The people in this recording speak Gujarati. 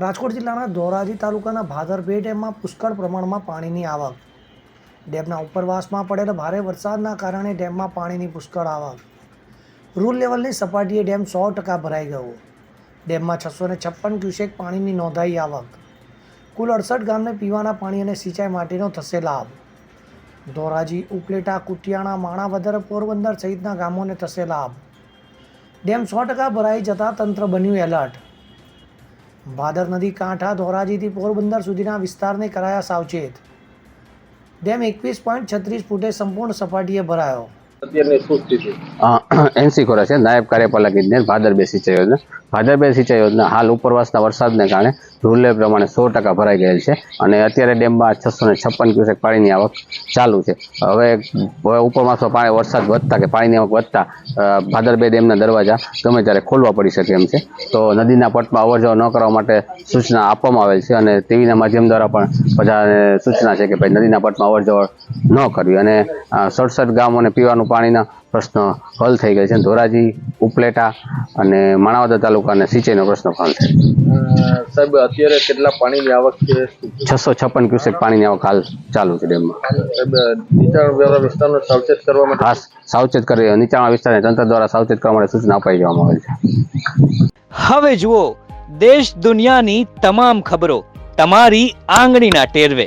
રાજકોટ જિલ્લાના ધોરાજી તાલુકાના ભાદરપેટ ડેમમાં પુષ્કળ પ્રમાણમાં પાણીની આવક. ડેમના ઉપરવાસમાં પડેલા ભારે વરસાદના કારણે ડેમમાં પાણીની પુષ્કળ આવક. રૂલ લેવલની સપાટીએ ડેમ સો ટકા ભરાઈ ગયો. ડેમમાં છસો ને છપ્પન ક્યુસેક પાણીની નોંધાઈ આવક. કુલ અડસઠ ગામને પીવાના પાણી અને સિંચાઈ માટેનો થશે લાભ. ધોરાજી, ઉપલેટા, કુટિયાણા, માણાવદર, પોરબંદર સહિતના ગામોને થશે લાભ. ડેમ સો ટકા ભરાઈ જતાં તંત્ર બન્યું એલર્ટ. ભાદર નદી કાંઠા ધોરાજીથી પોરબંદર સુધીના વિસ્તારને કરાયા સાવચેત. ડેમ એકવીસ પોઈન્ટ છત્રીસ ફૂટે સંપૂર્ણ સપાટીએ ભરાયો. એનસી ખોરા છે. નાયબ કાર્યપાલક ઇજનેર ભાદરબે સિંચાઈ યોજના. ભાદરબે સિંચાઈ યોજના. હાલ ઉપરવાસના વરસાદને કારણે રૂલે પ્રમાણે સો ટકા ભરાઈ ગયેલ છે અને અત્યારે ડેમમાં છસો ને છપ્પન ક્યુસેક પાણીની આવક ચાલુ છે. હવે ઉપરવાસમાં પાણી વરસાદ વધતા કે પાણીની આવક વધતા ભાદરબે ડેમના દરવાજા ગમે ત્યારે ખોલવા પડી શકે એમ છે. તો નદીના પટમાં અવરજવર ન કરવા માટે સૂચના આપવામાં આવેલ છે અને ટીવીના માધ્યમ દ્વારા પણ બધાને સૂચના છે કે ભાઈ નદીના પટમાં અવરજવર ન કરવી અને સડસઠ ગામોને પીવાનું પાણીના પ્રશ્ન હલ થઈ ગયા છે. ધોરાજી ઉપલેટા અને માણાવદર તાલુકાને સિંચાઈનો પ્રશ્ન હલ થયો. સાહેબ અત્યારે કેટલા પાણીની આવક છે? છસો છપ્પન ક્યુસેક પાણીની આવક હાલ ચાલુ છે ડેમમાં. સાહેબ નીચાણવાળા વિસ્તારનો સાવચેત કરવા માટે ખાસ સાવચેત કરી નીચાણવાળા વિસ્તારને તંત્ર દ્વારા સાવચેત કરવા માટે સૂચના અપાઈ દેવામાં આવેલ છે. હવે જુઓ દેશ દુનિયાની તમામ ખબરો તમારી આંગળીના ટેરવે.